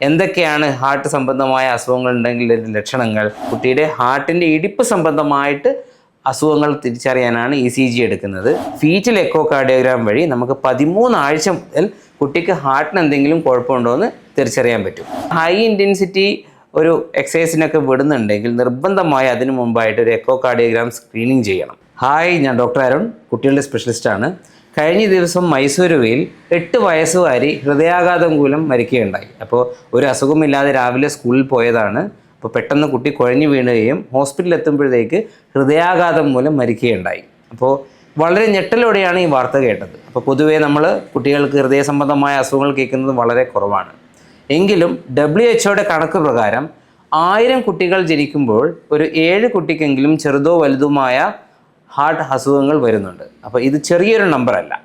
എന്തൊക്കെയാണ് ഹാർട്ട് സംബന്ധമായ അസുഖങ്ങൾ ഉണ്ടെങ്കിൽ ലക്ഷണങ്ങൾ? കുട്ടിയുടെ ഹാർട്ടിന്റെ ഇടിപ്പ് സംബന്ധമായിട്ട് അസുഖങ്ങൾ തിരിച്ചറിയാനാണ് ഇ സി ജി എടുക്കുന്നത്. ഫീറ്റൽ എക്കോ കാർഡിയോഗ്രാം വഴി നമുക്ക് പതിമൂന്ന് ആഴ്ച മുതൽ കുട്ടിക്ക് ഹാർട്ടിന് എന്തെങ്കിലും കുഴപ്പമുണ്ടോ എന്ന് തിരിച്ചറിയാൻ പറ്റും. ഹൈ ഇന്റൻസിറ്റി ഒരു എക്സസൈസിനൊക്കെ വിടുന്നുണ്ടെങ്കിൽ നിർബന്ധമായി അതിനു മുമ്പായിട്ട് ഒരു എക്കോ കാർഡിയോഗ്രാം സ്ക്രീനിങ് ചെയ്യണം. ഹായ് ഞാൻ ഡോക്ടർ അരുൺ കുട്ടികളുടെ സ്പെഷ്യലിസ്റ്റാണ് കഴിഞ്ഞ ദിവസം മൈസൂരുവിൽ എട്ട് വയസ്സുകാരി ഹൃദയാഘാതം മൂലം മരിക്കുകയുണ്ടായി. അപ്പോൾ ഒരു അസുഖമില്ലാതെ രാവിലെ സ്കൂളിൽ പോയതാണ്. അപ്പോൾ പെട്ടെന്ന് കുട്ടി കുഴഞ്ഞു വീണുകയും ഹോസ്പിറ്റലിൽ എത്തുമ്പോഴത്തേക്ക് ഹൃദയാഘാതം മൂലം മരിക്കുകയുണ്ടായി. അപ്പോൾ വളരെ ഞെട്ടലോടെയാണ് ഈ വാർത്ത കേട്ടത്. അപ്പോൾ പൊതുവേ നമ്മൾ കുട്ടികൾക്ക് ഹൃദയ സംബന്ധമായ അസുഖങ്ങൾ കേൾക്കുന്നത് വളരെ കുറവാണ്. എങ്കിലും ഡബ്ല്യു എച്ച്ഒയുടെ കണക്ക് പ്രകാരം ആയിരം കുട്ടികൾ ജനിക്കുമ്പോൾ ഒരു ഏഴ് കുട്ടിക്കെങ്കിലും ചെറുതോ വലുതുമായ ഹാർട്ട് അസുഖങ്ങൾ വരുന്നുണ്ട്. അപ്പോൾ ഇത് ചെറിയൊരു നമ്പറല്ല.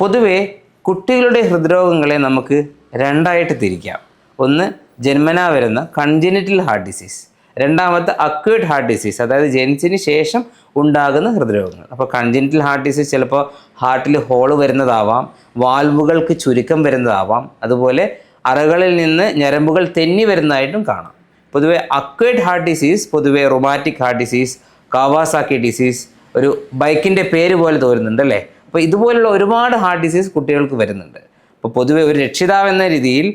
പൊതുവേ കുട്ടികളുടെ ഹൃദ്രോഗങ്ങളെ നമുക്ക് രണ്ടായിട്ട് തിരിക്കാം. ഒന്ന് ജന്മനാ വരുന്ന കൺജനിറ്റൽ ഹാർട്ട് ഡിസീസ് രണ്ടാമത്തെ അക്യൂട്ട് ഹാർട്ട് ഡിസീസ് അതായത് ജനിച്ചതിന് ശേഷം ഉണ്ടാകുന്ന ഹൃദ്രോഗങ്ങൾ. അപ്പോൾ കൺജനിറ്റൽ ഹാർട്ട് ഡിസീസ് ചിലപ്പോൾ ഹാർട്ടിൽ ഹോൾ വരുന്നതാവാം വാൽവുകൾക്ക് ചുരുക്കം വരുന്നതാവാം അതുപോലെ അറകളിൽ നിന്ന് ഞരമ്പുകൾ തെന്നി വരുന്നതായിട്ടും കാണാം. പൊതുവേ അക്വേഡ് ഹാർട്ട് ഡിസീസ് പൊതുവേ rheumatic heart disease Kawasaki disease ഒരു ബൈക്കിന്റെ പേര് പോലെ തോരുന്നുണ്ട് അല്ലേ? അപ്പോൾ ഇതുപോലുള്ള ഒരുപാട് ഹാർട്ട് ഡിസീസ് കുട്ടികൾക്ക് വരുന്നുണ്ട്. അപ്പോൾ പൊതുവെ ഒരു രക്ഷിതാവ് എന്ന രീതിയിൽ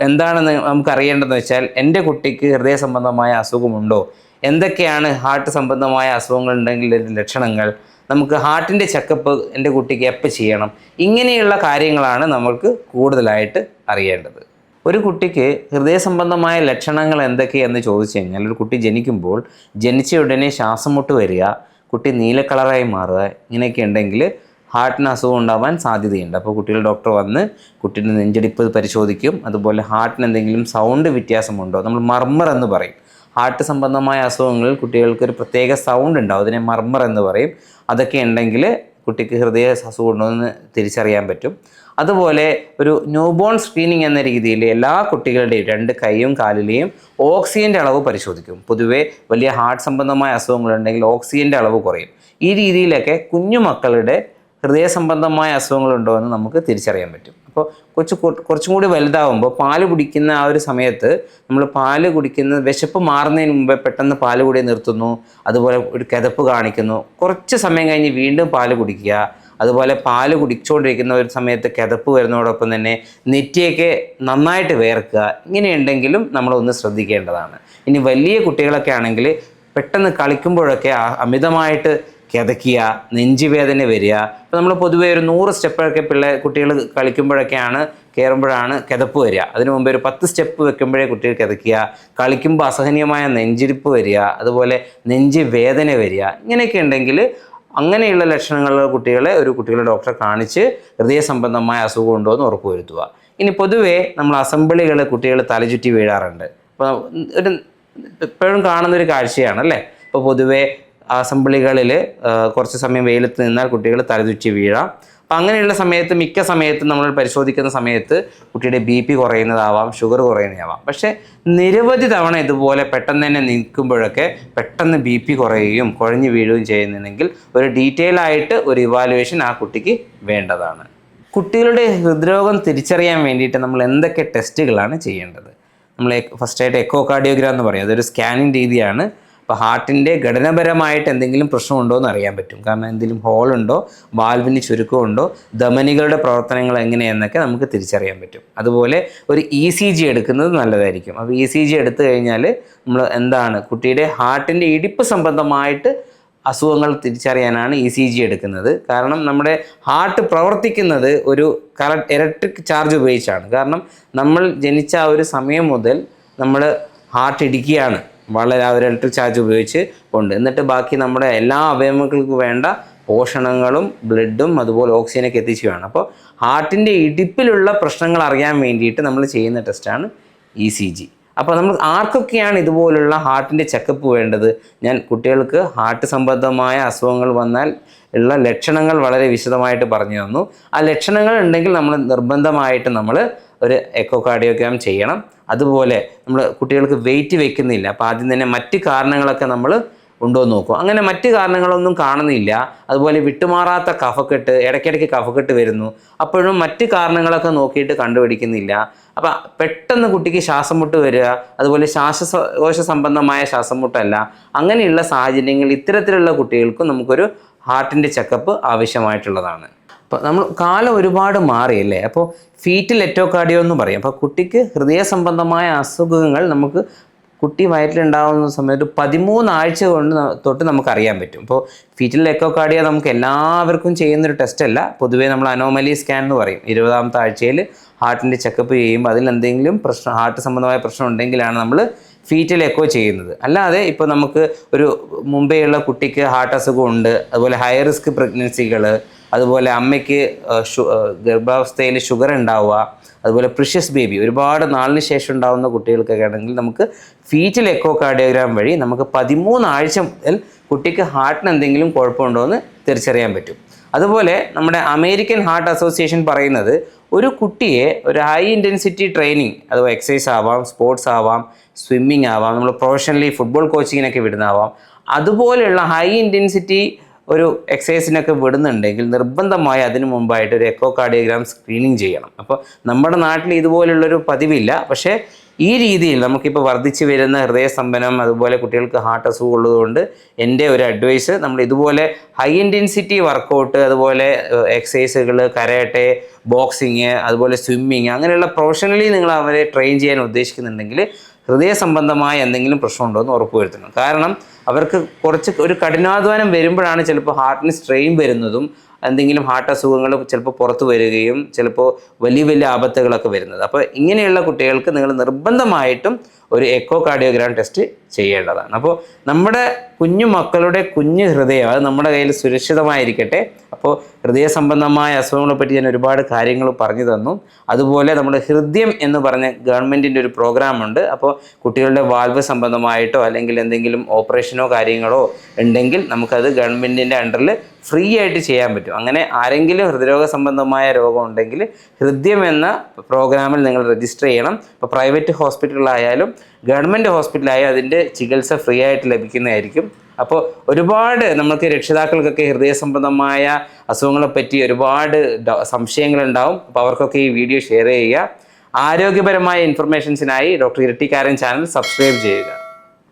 എന്താണെന്ന് നമുക്ക് അറിയേണ്ടതെന്ന് വെച്ചാൽ എന്റെ കുട്ടിക്ക് ഹൃദയ സംബന്ധമായ അസുഖമുണ്ടോ? എന്തൊക്കെയാണ് ഹാർട്ട് സംബന്ധമായ അസുഖങ്ങൾ ഉണ്ടെങ്കിൽ ലക്ഷണങ്ങൾ? നമുക്ക് ഹാർട്ടിന്റെ ചെക്കപ്പ് എന്റെ കുട്ടിക്ക് എപ്പോൾ ചെയ്യണം? ഇങ്ങനെയുള്ള കാര്യങ്ങളാണ് നമ്മൾക്ക് കൂടുതലായിട്ട് അറിയേണ്ടത്. ഒരു കുട്ടിക്ക് ഹൃദയ സംബന്ധമായ ലക്ഷണങ്ങൾ എന്തൊക്കെയെന്ന് ചോദിച്ചു കഴിഞ്ഞാൽ ഒരു കുട്ടി ജനിക്കുമ്പോൾ ജനിച്ച ഉടനെ ശ്വാസം മുട്ട് വരിക കുട്ടി നീല കളറായി മാറുക ഇങ്ങനെയൊക്കെ ഉണ്ടെങ്കിൽ ഹാർട്ടിന് അസുഖം ഉണ്ടാവാൻ സാധ്യതയുണ്ട്. അപ്പോൾ കുട്ടികൾ ഡോക്ടർ വന്ന് കുട്ടിയുടെ നെഞ്ചടിപ്പ് പരിശോധിക്കും. അതുപോലെ ഹാർട്ടിന് എന്തെങ്കിലും സൗണ്ട് വ്യത്യാസമുണ്ടോ? നമ്മൾ മർമർ എന്ന് പറയും. ഹാർട്ട് സംബന്ധമായ അസുഖങ്ങളിൽ കുട്ടികൾക്ക് ഒരു പ്രത്യേക സൗണ്ട് ഉണ്ടാവും. അതിനെ മർമർ എന്ന് പറയും. അതൊക്കെ ഉണ്ടെങ്കിൽ കുട്ടിക്ക് ഹൃദയ അസുഖമുണ്ടോയെന്ന് തിരിച്ചറിയാൻ പറ്റും. അതുപോലെ ഒരു ന്യൂബോൺ സ്ക്രീനിങ് എന്ന രീതിയിൽ എല്ലാ കുട്ടികളുടെയും രണ്ട് കൈയും കാലിലെയും ഓക്സിജന്റെ അളവ് പരിശോധിക്കും. പൊതുവേ വലിയ ഹാർട്ട് സംബന്ധമായ അസുഖങ്ങളുണ്ടെങ്കിൽ ഓക്സിജന്റെ അളവ് കുറയും. ഈ രീതിയിലൊക്കെ കുഞ്ഞു മക്കളുടെ ഹൃദയ സംബന്ധമായ അസുഖങ്ങളുണ്ടോ എന്ന് നമുക്ക് തിരിച്ചറിയാൻ പറ്റും. അപ്പോൾ കൊച്ചു കുറച്ചും കൂടി വലുതാവുമ്പോൾ പാൽ കുടിക്കുന്ന ആ ഒരു സമയത്ത് നമ്മൾ പാൽ കുടിക്കുന്ന വിശപ്പ് മാറുന്നതിന് മുമ്പേ പെട്ടെന്ന് പാൽ കുടി നിർത്തുന്നു അതുപോലെ ഒരു കിതപ്പ് കാണിക്കുന്നു. കുറച്ച് സമയം കഴിഞ്ഞ് വീണ്ടും പാൽ കുടിക്കുക. അതുപോലെ പാൽ കുടിച്ചുകൊണ്ടിരിക്കുന്ന ഒരു സമയത്ത് കിതപ്പ് വരുന്നതോടൊപ്പം തന്നെ നെറ്റിയൊക്കെ നന്നായിട്ട് വേർക്കുക. ഇങ്ങനെയുണ്ടെങ്കിലും നമ്മളൊന്ന് ശ്രദ്ധിക്കേണ്ടതാണ്. ഇനി വലിയ കുട്ടികളൊക്കെ ആണെങ്കിൽ പെട്ടെന്ന് കളിക്കുമ്പോഴൊക്കെ അമിതമായിട്ട് കിതയ്ക്കുക നെഞ്ചുവേദന വരിക. അപ്പോൾ നമ്മൾ പൊതുവേ ഒരു നൂറ് സ്റ്റെപ്പൊക്കെ പിള്ളേ കുട്ടികൾ കളിക്കുമ്പോഴൊക്കെയാണ് കയറുമ്പോഴാണ് കിതപ്പ് വരിക. അതിനു മുമ്പ് ഒരു പത്ത് സ്റ്റെപ്പ് വെക്കുമ്പോഴേ കുട്ടികൾ കിതക്കുക കളിക്കുമ്പോൾ അസഹനീയമായ നെഞ്ചിരിപ്പ് വരിക അതുപോലെ നെഞ്ച് വേദന വരിക. ഇങ്ങനെയൊക്കെ ഉണ്ടെങ്കിൽ അങ്ങനെയുള്ള ലക്ഷണങ്ങളുള്ള കുട്ടികളെ ഒരു കുട്ടികളെ ഡോക്ടറെ കാണിച്ച് ഹൃദയ സംബന്ധമായ അസുഖം ഉണ്ടോ എന്ന് ഉറപ്പുവരുത്തുക. ഇനി പൊതുവേ നമ്മൾ അസംബ്ലികൾ കുട്ടികൾ തലചുറ്റി വീഴാറുണ്ട്. അപ്പോൾ ഒരു എപ്പോഴും കാണുന്നൊരു കാഴ്ചയാണ് അല്ലേ? ഇപ്പോൾ പൊതുവേ അസംബ്ലികളിൽ കുറച്ച് സമയം വെയിലത്ത് നിന്നാൽ കുട്ടികൾ തലചുറ്റി വീഴാം. അപ്പം അങ്ങനെയുള്ള സമയത്ത് മിക്ക സമയത്തും നമ്മൾ പരിശോധിക്കുന്ന സമയത്ത് കുട്ടിയുടെ ബി പി കുറയുന്നതാവാം ഷുഗർ കുറയുന്നതാവാം. പക്ഷേ നിരവധി തവണ ഇതുപോലെ പെട്ടെന്ന് തന്നെ നിൽക്കുമ്പോഴൊക്കെ പെട്ടെന്ന് ബി പി കുറയുകയും കുഴഞ്ഞു വീഴുകയും ചെയ്യുന്നുണ്ടെങ്കിൽ ഒരു ഡീറ്റെയിൽ ആയിട്ട് ഒരു ഇവാലുവേഷൻ ആ കുട്ടിക്ക് വേണ്ടതാണ്. കുട്ടികളുടെ ഹൃദ്രോഗം തിരിച്ചറിയാൻ വേണ്ടിയിട്ട് നമ്മൾ എന്തൊക്കെ ടെസ്റ്റുകളാണ് ചെയ്യേണ്ടത്? നമ്മൾ ഫസ്റ്റായിട്ട് എക്കോ കാർഡിയോഗ്രാം എന്ന് പറയും. അതൊരു സ്കാനിങ് രീതിയാണ്. അപ്പോൾ ഹാർട്ടിന്റെ ഘടനപരമായിട്ട് എന്തെങ്കിലും പ്രശ്നമുണ്ടോ എന്ന് അറിയാൻ പറ്റും. കാരണം എന്തെങ്കിലും ഹോളുണ്ടോ വാൽവിന് ചുരുക്കമുണ്ടോ ധമനികളുടെ പ്രവർത്തനങ്ങൾ എങ്ങനെയെന്നൊക്കെ നമുക്ക് തിരിച്ചറിയാൻ പറ്റും. അതുപോലെ ഒരു ഇ സി ജി എടുക്കുന്നത് നല്ലതായിരിക്കും. അപ്പോൾ ഇ സി ജി എടുത്തു കഴിഞ്ഞാൽ നമ്മൾ എന്താണ് കുട്ടിയുടെ ഹാർട്ടിന്റെ ഇടിപ്പ് സംബന്ധമായിട്ട് അസുഖങ്ങൾ തിരിച്ചറിയാനാണ് ഇ സി ജി എടുക്കുന്നത്. കാരണം നമ്മുടെ ഹാർട്ട് പ്രവർത്തിക്കുന്നത് ഒരു കറ ഇലക്ട്രിക് ചാർജ് ഉപയോഗിച്ചാണ്. കാരണം നമ്മൾ ജനിച്ച ആ ഒരു സമയം മുതൽ നമ്മൾ ഹാർട്ട് ഇടിക്കുകയാണ്. വളരെ അവർ ഇലക്ട്രിക് ചാർജ് ഉപയോഗിച്ച് ഉണ്ട് എന്നിട്ട് ബാക്കി നമ്മുടെ എല്ലാ അവയവങ്ങൾക്കും വേണ്ട പോഷണങ്ങളും ബ്ലഡും അതുപോലെ ഓക്സിജനൊക്കെ എത്തിച്ചു വേണം. അപ്പോൾ ഹാർട്ടിന്റെ ഇടിപ്പിലുള്ള പ്രശ്നങ്ങൾ അറിയാൻ വേണ്ടിയിട്ട് നമ്മൾ ചെയ്യുന്ന ടെസ്റ്റാണ് ഇ സി ജി അപ്പോൾ നമ്മൾ ആർക്കൊക്കെയാണ് ഇതുപോലുള്ള ഹാർട്ടിന്റെ ചെക്കപ്പ് വേണ്ടത്? ഞാൻ കുട്ടികൾക്ക് ഹാർട്ട് സംബന്ധമായ അസുഖങ്ങൾ വന്നാൽ ഉള്ള ലക്ഷണങ്ങൾ വളരെ വിശദമായിട്ട് പറഞ്ഞു തന്നു. ആ ലക്ഷണങ്ങൾ ഉണ്ടെങ്കിൽ നമ്മൾ നിർബന്ധമായിട്ട് നമ്മൾ ഒരു എക്കോ കാർഡിയോഗ്രാം ചെയ്യണം. അതുപോലെ നമ്മൾ കുട്ടികൾക്ക് വെയിറ്റ് വെക്കുന്നില്ല. അപ്പോൾ ആദ്യം തന്നെ മറ്റ് കാരണങ്ങളൊക്കെ നമ്മൾ ഉണ്ടോ എന്ന് നോക്കും. അങ്ങനെ മറ്റ് കാരണങ്ങളൊന്നും കാണുന്നില്ല. അതുപോലെ വിട്ടുമാറാത്ത കഫക്കെട്ട് ഇടയ്ക്കിടയ്ക്ക് കഫക്കെട്ട് വരുന്നു. അപ്പോഴും മറ്റ് കാരണങ്ങളൊക്കെ നോക്കിയിട്ട് കണ്ടുപിടിക്കുന്നില്ല. അപ്പം പെട്ടെന്ന് കുട്ടിക്ക് ശ്വാസം മുട്ട് വരിക അതുപോലെ ശ്വാസകോശ സംബന്ധമായ ശ്വാസം മുട്ടല്ല അങ്ങനെയുള്ള സാഹചര്യങ്ങൾ ഇത്തരത്തിലുള്ള കുട്ടികൾക്കും നമുക്കൊരു ഹാർട്ടിന്റെ ചെക്കപ്പ് ആവശ്യമായിട്ടുള്ളതാണ്. അപ്പോൾ നമ്മൾ കാലം ഒരുപാട് മാറിയല്ലേ? അപ്പോൾ ഫീറ്റിൽ എറ്റോകാർഡിയോ എന്ന് പറയും. അപ്പോൾ കുട്ടിക്ക് ഹൃദയ സംബന്ധമായ അസുഖങ്ങൾ നമുക്ക് കുട്ടി വയറ്റിലുണ്ടാകുന്ന സമയത്ത് പതിമൂന്ന് ആഴ്ച കൊണ്ട് തൊട്ട് നമുക്ക് അറിയാൻ പറ്റും. ഇപ്പോൾ ഫീറ്റിൽ എക്കോകാർഡിയ നമുക്ക് എല്ലാവർക്കും ചെയ്യുന്നൊരു ടെസ്റ്റ് അല്ല. പൊതുവേ നമ്മൾ അനോമലി സ്കാൻ എന്ന് പറയും. ഇരുപതാമത്തെ ആഴ്ചയിൽ ഹാർട്ടിന്റെ ചെക്കപ്പ് ചെയ്യുമ്പോൾ അതിൽ എന്തെങ്കിലും പ്രശ്നം ഹാർട്ട് സംബന്ധമായ പ്രശ്നം ഉണ്ടെങ്കിലാണ് നമ്മൾ ഫീറ്റൽ എക്കോ ചെയ്യുന്നത്. അല്ലാതെ ഇപ്പോൾ നമുക്ക് ഒരു മുമ്പേയുള്ള കുട്ടിക്ക് ഹാർട്ട് അസുഖമുണ്ട്. അതുപോലെ ഹൈ റിസ്ക് പ്രഗ്നൻസികൾ അതുപോലെ അമ്മയ്ക്ക് ഗർഭാവസ്ഥയിൽ ഷുഗർ ഉണ്ടാവുക അതുപോലെ പ്രിഷ്യസ് ബേബി ഒരുപാട് നാളിന് ശേഷം ഉണ്ടാകുന്ന കുട്ടികൾക്കൊക്കെ ആണെങ്കിൽ നമുക്ക് ഫീറ്റൽ എക്കോ കാർഡിയോഗ്രാം വഴി നമുക്ക് പതിമൂന്ന് ആഴ്ച മുതൽ കുട്ടിക്ക് ഹാർട്ടിന് എന്തെങ്കിലും കുഴപ്പമുണ്ടോ എന്ന് തിരിച്ചറിയാൻ പറ്റും. അതുപോലെ നമ്മുടെ അമേരിക്കൻ ഹാർട്ട് അസോസിയേഷൻ പറയുന്നത് ഒരു കുട്ടിയെ ഒരു ഹൈ ഇന്റൻസിറ്റി ട്രെയിനിങ് അഥവാ എക്സസൈസ് ആവാം സ്പോർട്സ് ആവാം സ്വിമ്മിങ് ആവാം നമ്മൾ പ്രൊഫഷണലി ഫുട്ബോൾ കോച്ചിങ്ങിനൊക്കെ വിടുന്നതാവാം അതുപോലെയുള്ള ഹൈ ഇന്റൻസിറ്റി ഒരു എക്സസൈസിനൊക്കെ വിടുന്നുണ്ടെങ്കിൽ നിർബന്ധമായി അതിനു മുമ്പായിട്ട് ഒരു എക്കോ കാർഡിയോഗ്രാം സ്ക്രീനിങ് ചെയ്യണം. അപ്പോൾ നമ്മുടെ നാട്ടിൽ ഇതുപോലുള്ളൊരു പതിവില്ല. പക്ഷേ ഈ രീതിയിൽ നമുക്കിപ്പോൾ വർദ്ധിച്ചു വരുന്ന ഹൃദയ സ്തംഭനം അതുപോലെ കുട്ടികൾക്ക് ഹാർട്ട് അസുഖം ഉള്ളതുകൊണ്ട് എന്റെ ഒരു അഡ്വൈസ് നമ്മൾ ഇതുപോലെ ഹൈ ഇന്റൻസിറ്റി വർക്കൗട്ട് അതുപോലെ എക്സസൈസുകൾ കരാട്ടെ ബോക്സിങ് അതുപോലെ സ്വിമ്മിങ് അങ്ങനെയുള്ള പ്രൊഫഷണലി നിങ്ങൾ അവരെ ട്രെയിൻ ചെയ്യാൻ ഉദ്ദേശിക്കുന്നുണ്ടെങ്കിൽ ഹൃദയ സംബന്ധമായ എന്തെങ്കിലും പ്രശ്നമുണ്ടോ എന്ന് ഉറപ്പുവരുത്തണം. കാരണം അവർക്ക് കുറച്ച് ഒരു കഠിനാധ്വാനം വരുമ്പോഴാണ് ചിലപ്പോൾ ഹാർട്ടിന് സ്ട്രെയിൻ വരുന്നതും എന്തെങ്കിലും ഹാർട്ട് അസുഖങ്ങൾ ചിലപ്പോൾ പുറത്തു വരികയും ചിലപ്പോൾ വലിയ വലിയ ആപത്തുകളൊക്കെ വരുന്നത്. അപ്പോൾ ഇങ്ങനെയുള്ള കുട്ടികൾക്ക് നിങ്ങൾ നിർബന്ധമായിട്ടും ഒരു എക്കോ കാർഡിയോഗ്രാം ടെസ്റ്റ് ചെയ്യേണ്ടതാണ്. അപ്പോൾ നമ്മുടെ കുഞ്ഞു മക്കളുടെ കുഞ്ഞു ഹൃദയം അത് നമ്മുടെ കയ്യിൽ സുരക്ഷിതമായിരിക്കട്ടെ. അപ്പോൾ ഹൃദയ സംബന്ധമായ അസുഖങ്ങളെ പറ്റി ഞാൻ ഒരുപാട് കാര്യങ്ങൾ പറഞ്ഞു തന്നു. അതുപോലെ നമ്മുടെ ഹൃദയം എന്ന് പറഞ്ഞ ഗവൺമെന്റിന്റെ ഒരു പ്രോഗ്രാമുണ്ട് അപ്പോൾ കുട്ടികളുടെ വാൽവ് സംബന്ധമായിട്ടോ അല്ലെങ്കിൽ എന്തെങ്കിലും ഓപ്പറേഷനോ കാര്യങ്ങളോ ഉണ്ടെങ്കിൽ നമുക്കത് ഗവൺമെന്റിന്റെ അണ്ടറിൽ ഫ്രീ ആയിട്ട് ചെയ്യാൻ പറ്റും. അങ്ങനെ ആരെങ്കിലും ഹൃദ്രോഗ സംബന്ധമായ രോഗം ഉണ്ടെങ്കിൽ ഹൃദ്യം എന്ന പ്രോഗ്രാമിൽ നിങ്ങൾ രജിസ്റ്റർ ചെയ്യണം. ഇപ്പോൾ പ്രൈവറ്റ് ഹോസ്പിറ്റലിലായാലും ഗവൺമെന്റ് ഹോസ്പിറ്റലായാലും അതിന്റെ ചികിത്സ ഫ്രീ ആയിട്ട് ലഭിക്കുന്നതായിരിക്കും. അപ്പോൾ ഒരുപാട് നമുക്ക് രക്ഷിതാക്കൾക്കൊക്കെ ഹൃദയ സംബന്ധമായ അസുഖങ്ങളെ പറ്റി ഒരുപാട് സംശയങ്ങളുണ്ടാവും. അപ്പോൾ അവർക്കൊക്കെ ഈ വീഡിയോ ഷെയർ ചെയ്യുക. ആരോഗ്യപരമായ ഇൻഫർമേഷൻസിനായി ഡോക്ടർ ഇരട്ടിക്കാരൻ ചാനൽ സബ്സ്ക്രൈബ് ചെയ്യുക.